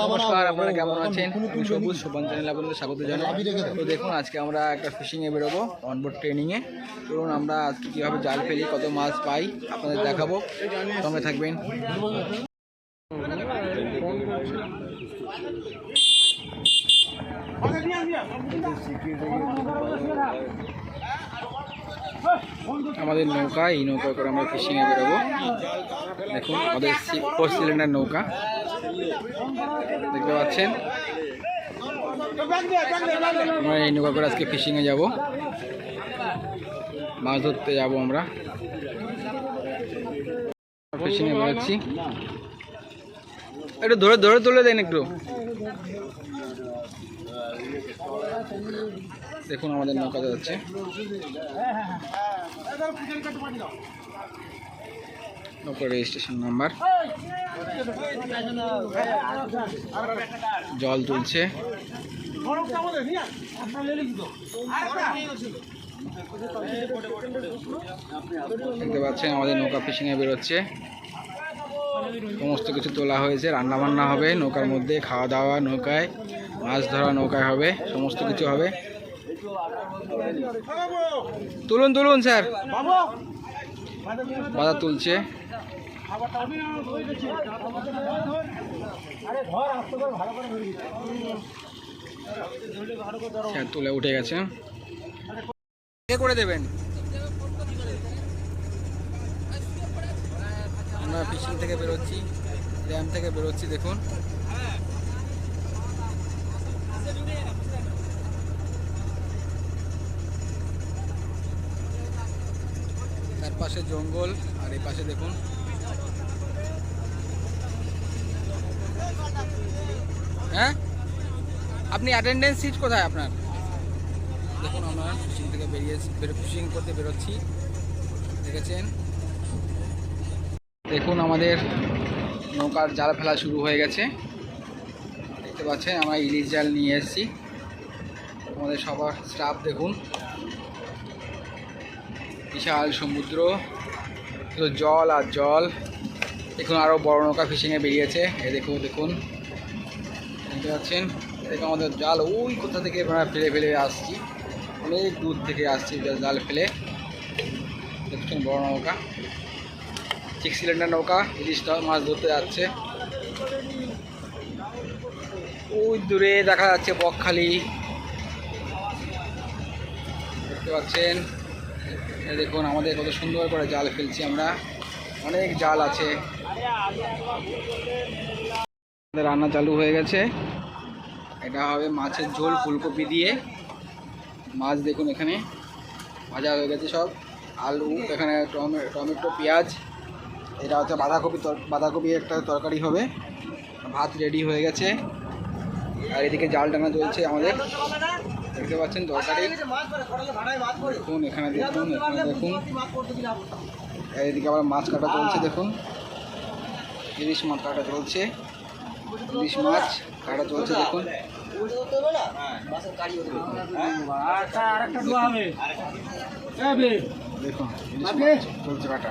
নমস্কার আপনারা কেমন আছেন? আমি সবুজ শোভান চ্যানেল আপনাদের স্বাগত জানাই। তো দেখুন আজকে আমরা একটা ফিশিংয়ে বেরোবো অনবোর্ড ট্রেনিংয়ে ধরুন আমরা আজকে কীভাবে জাল ফেলি কত মাছ পাই আপনাদের দেখাবো। সঙ্গে থাকবেন। আমাদের নৌকা এই নৌকা করে আমরা ফিশিংয়ে বেরোবো। দেখুন আমাদের ফোর সিলিন্ডার নৌকা। দেখতে পাচ্ছেন। আমরা এই নৌকা করে আজকে ফিশিংয়ে যাব। মাছ ধরতে যাব আমরা। ফিশিংয়ে বেরোচ্ছি একটু ধরে ধরে তুলে দেন একটু। দেখুন আমাদের নৌকা যাচ্ছে। নৌকা রেজিস্ট্রেশন নাম্বার জল তুলছে। দেখতে পাচ্ছেন, আমাদের নৌকা ফিশিংয়ে বেরোচ্ছে। সমস্ত কিছু তোলা হয়েছে রান্না বান্না হবে, নৌকার মধ্যে খাওয়া দাওয়া নৌকায়, মাছ ধরা নৌকায় হবে, সমস্ত কিছু হবে। তুলুন তুলুন, স্যার। বাধা তুলছে। তুলে উঠে গেছে। করে দেবেন? আমরা পিছন থেকে বেরোচ্ছি, ড্যাম থেকে বেরোচ্ছি, দেখুন। তার পাশে জঙ্গল, আর এই পাশে দেখুন। হ্যাঁ? আপনি অ্যাটেন্ডেন্স সিট কোথায় আপনার? দেখুন আমরা ফিশিং থেকে বেরিয়ে ফিশিং করতে বেরোচ্ছি। দেখেছেন? দেখুন আমাদের নৌকার জাল ফেলা শুরু হয়ে গেছে। দেখতে পাচ্ছেন, আমরা ইলিশ জাল নিয়ে এসেছি। আমাদের সবার স্টাফ দেখুন। বিশাল সমুদ্র, জল আর জল। দেখুন আরও বড় নৌকা ফিশিংয়ে বেরিয়েছে। এ দেখুন দেখুন। দেখতে পাচ্ছেন? দেখুন আমাদের জাল। ওই কোথা থেকে আমরা ফেলে ফেলে আসছি? অনেক দূর থেকে আসছি জাল ফেলে। দেখছেন বড় নৌকা। সিক্স সিলিন্ডার নৌকা ইলিশটা মাছ ধরতে যাচ্ছে। ওই দূরে দেখা যাচ্ছে বকখালি। দেখতে পাচ্ছেন? দেখুন, আমাদের কত সুন্দর করে জাল ফেলছি আমরা। অনেক জাল আছে। রান্না চালু হয়ে গেছে। এটা হবে মাছের ঝোল ফুলকপি দিয়ে। মাছ দেখুন এখানে, ভাজা হয়ে গেছে সব। আলু, এখানে টমে- টমেটো, পেঁয়াজ, এটা হচ্ছে বাঁধাকপি বাঁধাকপি একটা তরকারি হবে। ভাত রেডি হয়ে গেছে। আর এদিকে জাল টানা চলছে আমাদের। দেখতে পাচ্ছেন তরকারি। দেখুন এখানে দেখুন এখানে দেখুন। এদিকে আবার মাছ কাটা চলছে, দেখুন। ইলিশ মাছ কাটা চলছে। ইলিশ মাছ কাটা চলছে দেখুন। দেখুন ইলিশ মাছ চলছে কাটা।